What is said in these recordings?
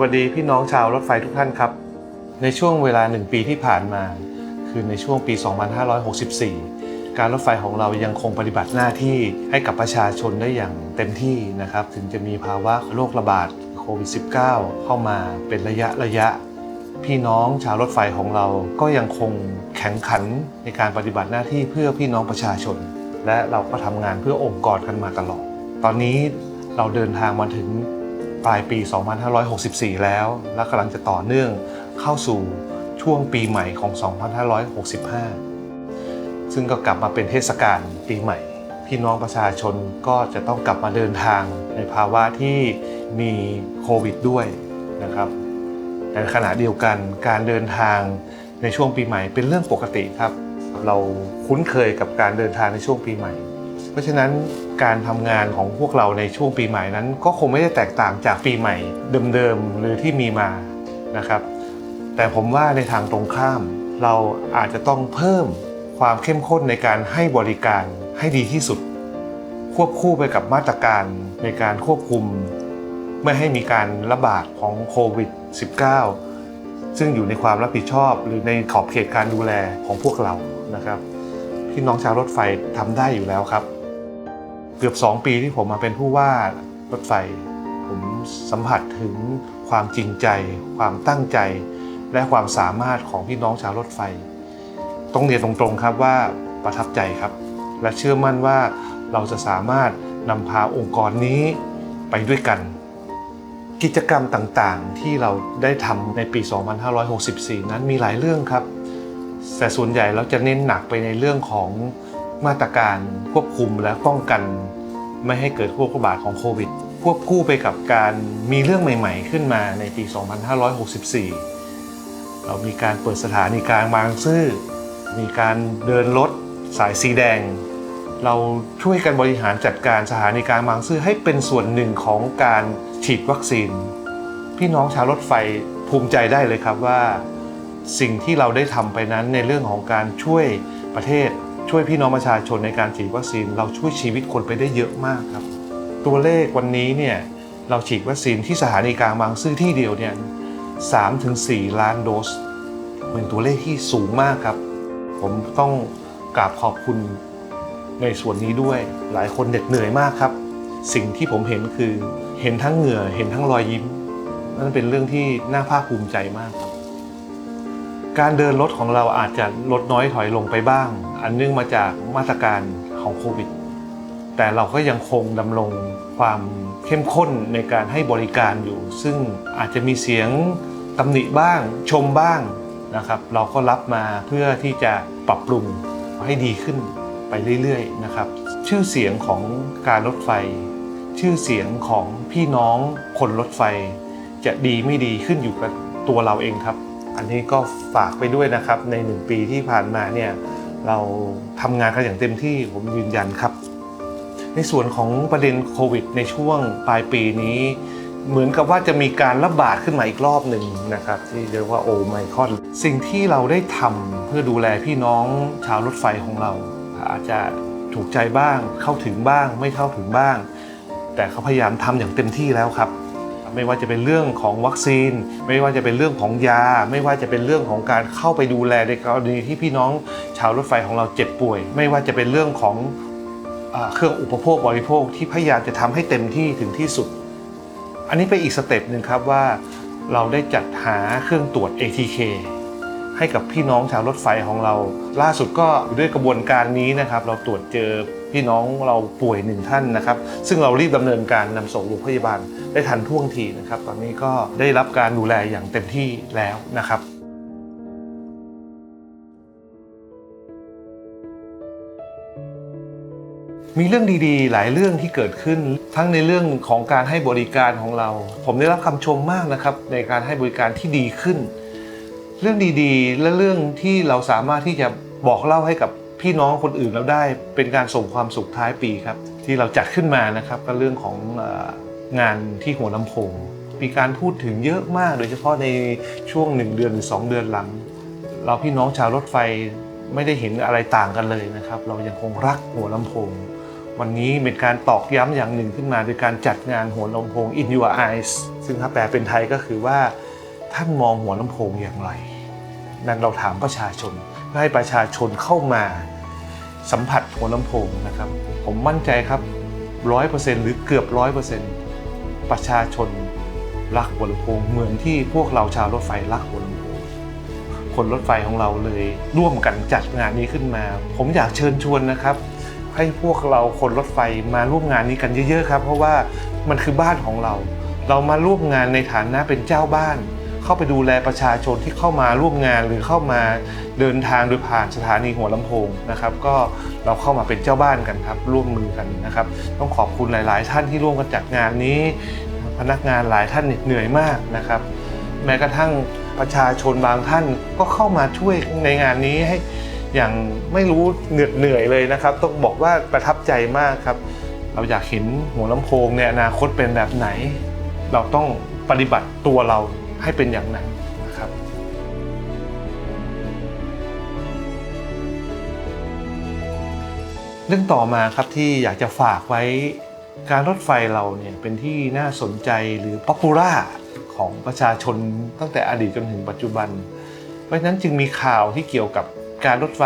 วัสดีพี่น้องชาวรถไฟทุกท่านครับ ในช่วงเวลาหนึ่งปีที่ผ่านมา คือในช่วงปี 2564 การรถไฟของเรายังคงปฏิบัติหน้าที่ให้กับประชาชนได้อย่างเต็มที่นะครับ ถึงจะมีภาวะโรคระบาดโควิด -19 เข้ามาเป็นระยะระยะ พี่น้องชาวรถไฟของเราก็ยังคงแข็งขันในการปฏิบัติหน้าที่เพื่อพี่น้องประชาชน และเราก็ทำงานเพื่อองค์กรกันมาตลอด ตอนนี้เราเดินทางมาถึง ปลายปี 2564 แล้ว และกำลังจะต่อเนื่องเข้าสู่ช่วงปีใหม่ของ 2565 ซึ่งก็กลับมาเป็นเทศกาลปีใหม่ พี่น้องประชาชนก็จะต้องกลับมาเดินทางในภาวะที่มีโควิดด้วยนะครับในขณะเดียวกันการเดินทางในช่วงปีใหม่เป็นเรื่องปกติครับ เราคุ้นเคยกับการเดินทางในช่วงปีใหม่ ราะฉะนั้นการทำงานของพวกเราในช่วงปีใหม่นั้น ก็คงไม่ได้แตกต่างจากปีใหม่เดิมๆหรือที่มีมานะครับ แต่ผมว่าในทางตรงข้าม เราอาจจะต้องเพิ่มความเข้มข้นในการให้บริการให้ดีที่สุด ควบคู่ไปกับมาตรการในการควบคุม ไม่ให้มีการระบาดของโควิด -19 ซึ่งอยู่ในความรับผิดชอบ หรือในขอบเขตการดูแลของพวกเรานะครับพี่น้องชาวรถไฟทำได้อยู่แล้วครับ เกือบ 2 ปีที่ผมมาเป็นผู้ว่ารถไฟ ผมสัมผัสถึงความจริงใจ ความตั้งใจ และความสามารถของพี่น้องชาวรถไฟ ต้องเรียนตรงๆครับว่าประทับใจครับ และเชื่อมั่นว่าเราจะสามารถนำพาองค์กรนี้ไปด้วยกัน กิจกรรมต่างๆที่เราได้ทำในปี 2564 นั้นมีหลายเรื่องครับ แต่ส่วนใหญ่เราจะเน้นหนักไปในเรื่องของ มาตรการควบคุมและป้องกัน ไม่ให้เกิดโรคระบาดของโควิด ควบคู่ไปกับการมีเรื่องใหม่ ๆ ขึ้นมาในปี 2564 เรามีการเปิดสถานีกลางบางซื่อ มีการเดินรถสายสีแดง เราช่วยกันบริหารจัดการสถานีกลางบางซื่อให้เป็นส่วนหนึ่งของการฉีดวัคซีน พี่น้องชาวรถไฟภูมิใจได้เลยครับว่า สิ่งที่เราได้ทำไปนั้นในเรื่องของการช่วยประเทศ ช่วยพี่น้องประชาชนในการฉีดวัคซีน เราช่วยชีวิตคนไปได้เยอะมากครับ ตัวเลขวันนี้เนี่ยเราฉีดวัคซีนที่สถานีกลางบางซื่อที่เดียวเนี่ย3ถึง4ล้านโดส เป็นตัวเลขที่สูงมากครับ ผมต้องกราบขอบคุณในส่วนนี้ด้วย หลายคนเหน็ดเหนื่อยมากครับ สิ่งที่ผมเห็นคือเห็นทั้งเหงื่อเห็นทั้งรอยยิ้มนั่นเป็นเรื่องที่น่าภาคภูมิใจมากครับ การเดินรถของเราอาจจะลดน้อยถอยลงไปบ้าง อันเนื่องมาจากมาตรการของโควิด แต่เราก็ยังคงดำรงความเข้มข้นในการให้บริการอยู่ ซึ่งอาจจะมีเสียงตำหนิบ้างชมบ้างนะครับ เราก็รับมาเพื่อที่จะปรับปรุงให้ดีขึ้นไปเรื่อยๆนะครับ ชื่อเสียงของการรถไฟ ชื่อเสียงของพี่น้องคนรถไฟ จะดีไม่ดีขึ้นอยู่กับตัวเราเองครับ อันนี้ก็ฝากไปด้วยนะครับในหนึ่งปีที่ผ่านมาเนี่ยเราทำงานกันอย่างเต็มที่ผมยืนยันครับ ในส่วนของประเด็นโควิด ในช่วงปลายปีนี้ เหมือนกับว่าจะมีการระบาดขึ้นมาอีกรอบหนึ่งนะครับ ที่เรียกว่าโอไมคอนสิ่งที่เราได้ทำเพื่อดูแลพี่น้องชาวรถไฟของเรา อาจจะถูกใจบ้างเข้าถึงบ้างไม่เข้าถึงบ้าง แต่เขาพยายามทำอย่างเต็มที่แล้วครับ ไม่ว่าจะเป็นเรื่องของวัคซีน ไม่ว่าจะเป็นเรื่องของยา ไม่ว่าจะเป็นเรื่องของการเข้าไปดูแลในกรณีที่พี่น้องชาวรถไฟของเราเจ็บป่วย ไม่ว่าจะเป็นเรื่องของอเครื่องอุปโภคบริโภคที่พยายามจะทำให้เต็มที่ถึงที่สุด อันนี้เป็นอีกสเต็ปหนึ่งครับว่าเราได้จัดหาเครื่องตรวจ ATK ให้กับพี่น้องชาวรถไฟของเรา ล่าสุดก็ด้วยกระบวนการนี้นะครับ เราตรวจเจอ พี่น้องเราป่วยหนึ่งท่านนะครับ ซึ่งเรารีบดำเนินการนำส่งโรงพยาบาลได้ทันท่วงทีนะครับ ตอนนี้ก็ได้รับการดูแลอย่างเต็มที่แล้วนะครับมีเรื่องดีๆ หลายเรื่องที่เกิดขึ้น ทั้งในเรื่องของการให้บริการของเรา ผมได้รับคำชมมากนะครับ ในการให้บริการที่ดีขึ้น เรื่องดีๆ และเรื่องที่เราสามารถที่จะบอกเล่าให้กับ พี่น้องคนอื่นเราได้เป็นการส่งความสุขท้ายปีครับ ที่เราจัดขึ้นมานะครับก็เรื่องของงานที่หัวลำโพงมีการพูดถึงเยอะมาก โดยเฉพาะในช่วง 1 เดือนหรือ 2 เดือนหลัง เราพี่น้องชาวรถไฟไม่ได้เห็นอะไรต่างกันเลยนะครับ เรายังคงรักหัวลำโพง วันนี้เป็นการตอกย้ำอย่างหนึ่งขึ้นมา โดยการจัดงานหัวลำโพง In Your Eyes ซึ่งถ้าแปลเป็นไทยก็คือว่าท่านมองหัวลำโพงอย่างไร นั่นเราถามประชาชนเพื่อให้ประชาชนเข้ามา สัมผัสหัวลำโพงนะครับ ผมมั่นใจครับร้อยเปอร์เซ็นต์หรือเกือบร้อยเปอร์เซ็นต์ประชาชนรักหัวลำโพงเหมือนที่พวกเราชาวรถไฟรักหัวลำโพงคนรถไฟของเราเลยร่วมกันจัดงานนี้ขึ้นมา ผมอยากเชิญชวนนะครับ ให้พวกเราคนรถไฟมาร่วมงานนี้กันเยอะ ๆ ครับ เพราะว่ามันคือบ้านของเรา เรามาร่วมงานในฐานะเป็นเจ้าบ้าน เข้าไปดูแลประชาชนที่เข้ามาร่วมงานหรือเข้ามาเดินทางโดยผ่านสถานีหัวลำโพงนะครับ ก็เราเข้ามาเป็นเจ้าบ้านกันครับร่วมมือกันนะครับ ต้องขอบคุณหลาย ๆ ท่านที่ร่วมกันจัดงานนี้ พนักงานหลายท่านเหนื่อยมากนะครับ แม้กระทั่งประชาชนบางท่านก็เข้ามาช่วยในงานนี้ให้อย่างไม่รู้เหนื่อยเหนื่อยเลยนะครับ ต้องบอกว่าประทับใจมากครับ เราอยากเห็นหัวลำโพงในอนาคตเป็นแบบไหน เราต้องปฏิบัติตัวเรา ให้เป็นอย่างนั้นนะครับเรื่องต่อมาครับที่อยากจะฝากไว้การรถไฟเราเนี่ยเป็นที่น่าสนใจหรือป๊อปปูล่าของประชาชนตั้งแต่อดีตจนถึงปัจจุบัน เพราะฉะนั้นจึงมีข่าวที่เกี่ยวกับการรถไฟ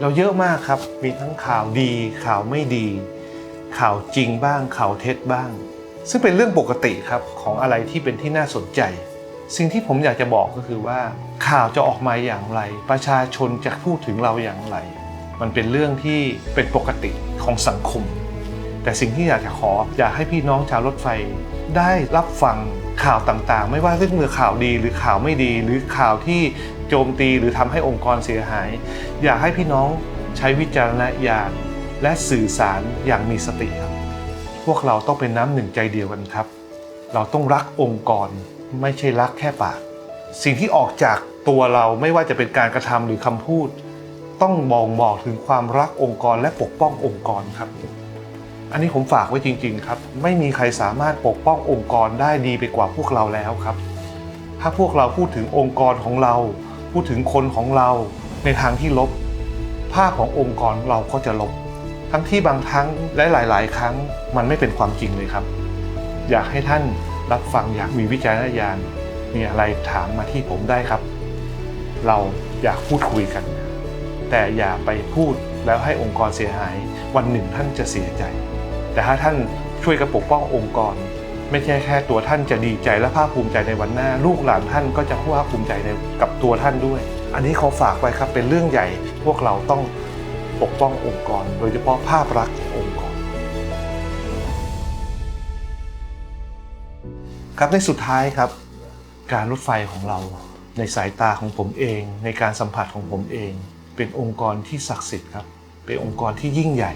เราเยอะมากครับ มีทั้งข่าวดี ข่าวไม่ดี ข่าวจริงบ้าง ข่าวเท็จบ้าง ซึ่งเป็นเรื่องปกติครับของอะไรที่เป็นที่น่าสนใจ สิ่งที่ผมอยากจะบอกก็คือว่าข่าวจะออกมาอย่างไร ประชาชนจะพูดถึงเราอย่างไร มันเป็นเรื่องที่เป็นปกติของสังคม แต่สิ่งที่อยากจะขออยากให้พี่น้องชาวรถไฟ ได้รับฟังข่าวต่างๆ ไม่ว่าเรื่องเมื่อข่าวดีหรือข่าวไม่ดี หรือข่าวที่โจมตีหรือทำให้องค์กรเสียหาย อยากให้พี่น้องใช้วิจารณญาณและสื่อสารอย่างมีสติครับ พวกเราต้องเป็นน้ำหนึ่งใจเดียวกันครับ เราต้องรักองค์กร ไม่ใช่รักแค่ปาก สิ่งที่ออกจากตัวเราไม่ว่าจะเป็นการกระทำหรือคำพูด ต้องบอกบอกถึงความรักองค์กรและปกป้ององค์กรครับ อันนี้ผมฝากไว้จริง ๆ ครับ ไม่มีใครสามารถปกป้ององค์กรได้ดีไปกว่าพวกเราแล้วครับ ถ้าพวกเราพูดถึงองค์กรของเรา พูดถึงคนของเราในทางที่ลบ ภาพขององค์กรเราก็จะลบ ทั้งที่บางครั้งและหลาย ๆ ครั้งมันไม่เป็นความจริงเลยครับ อยากให้ท่าน รับฟังอยากมีวิจารณญาณ มีอะไรถามมาที่ผมได้ครับ เราอยากพูดคุยกัน แต่อย่าไปพูดแล้วให้องค์กรเสียหาย วันหนึ่งท่านจะเสียใจ แต่ถ้าท่านช่วยกระปกป้ององค์กร ไม่ใช่แค่ตัวท่านจะดีใจและภาคภูมิใจในวันหน้า ลูกหลานท่านก็จะภาคภูมิใจในกับตัวท่านด้วย อันนี้ขอฝากไว้ครับเป็นเรื่องใหญ่พวกเราต้องปกป้ององค์กร โดยเฉพาะภาพลักษณ์ขององค์กร ครับในสุดท้ายครับ การรถไฟของเราในสายตาของผมเอง ในการสัมผัสของผมเอง เป็นองค์กรที่ศักดิ์สิทธิ์ครับเป็นองค์กรที่ยิ่งใหญ่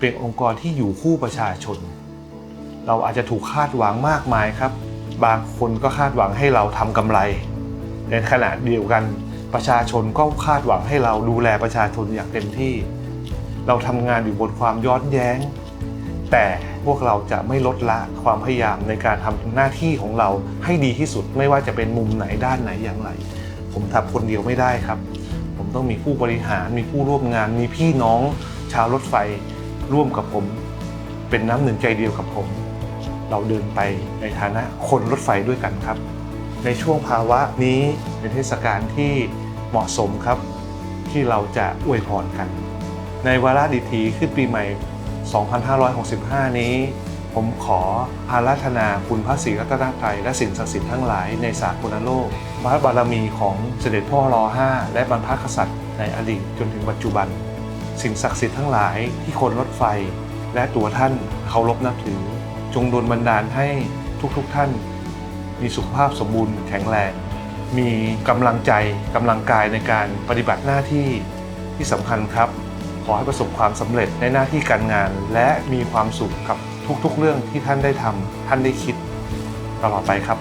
เป็นองค์กรที่อยู่คู่ประชาชน เราอาจจะถูกคาดหวังมากมายครับ บางคนก็คาดหวังให้เราทำกำไร ในขณะเดียวกันประชาชนก็คาดหวังให้เราดูแลประชาชนอย่างเต็มที่ เราทำงานอยู่บนความย้อนแย้ง แต่พวกเราจะไม่ลดละความพยายามในการทำหน้าที่ของเราให้ดีที่สุดไม่ว่าจะเป็นมุมไหนด้านไหนอย่างไร ผมทำคนเดียวไม่ได้ครับ ผมต้องมีผู้บริหารมีผู้ร่วมงาน มีพี่น้องชาวรถไฟร่วมกับผม เป็นน้ำหนึ่งใจเดียวกับผม เราเดินไปในฐานะคนรถไฟด้วยกันครับ ในช่วงภาวะนี้เป็นเทศกาลที่เหมาะสมครับ ที่เราจะอวยพรกัน ในวาระดิถีขึ้นปีใหม่ 2565 นี้ ผมขออาราธนาคุณพระศรีรัตนตรัยและสิ่งศักดิ์สิทธิ์ทั้งหลายในสากลโลกพระบารมีของเสด็จพ่อรอ5และบรรพกษัตริย์ในอดีตจนถึงปัจจุบัน สิ่งศักดิ์สิทธิ์ทั้งหลายที่คนรถไฟ และตัวท่านเคารพนับถือ จงดลบันดาลให้ทุกๆทท่าน มีสุขภาพสมบูรณ์แข็งแรงมีกำลังใจกำลังกายในการปฏิบัติหน้าที่ที่สำคัญครับ ขอให้ประสบความสำเร็จในหน้าที่การงาน และมีความสุขกับทุกๆ เรื่องที่ท่านได้ทำท่านได้คิดตลอดไปครับ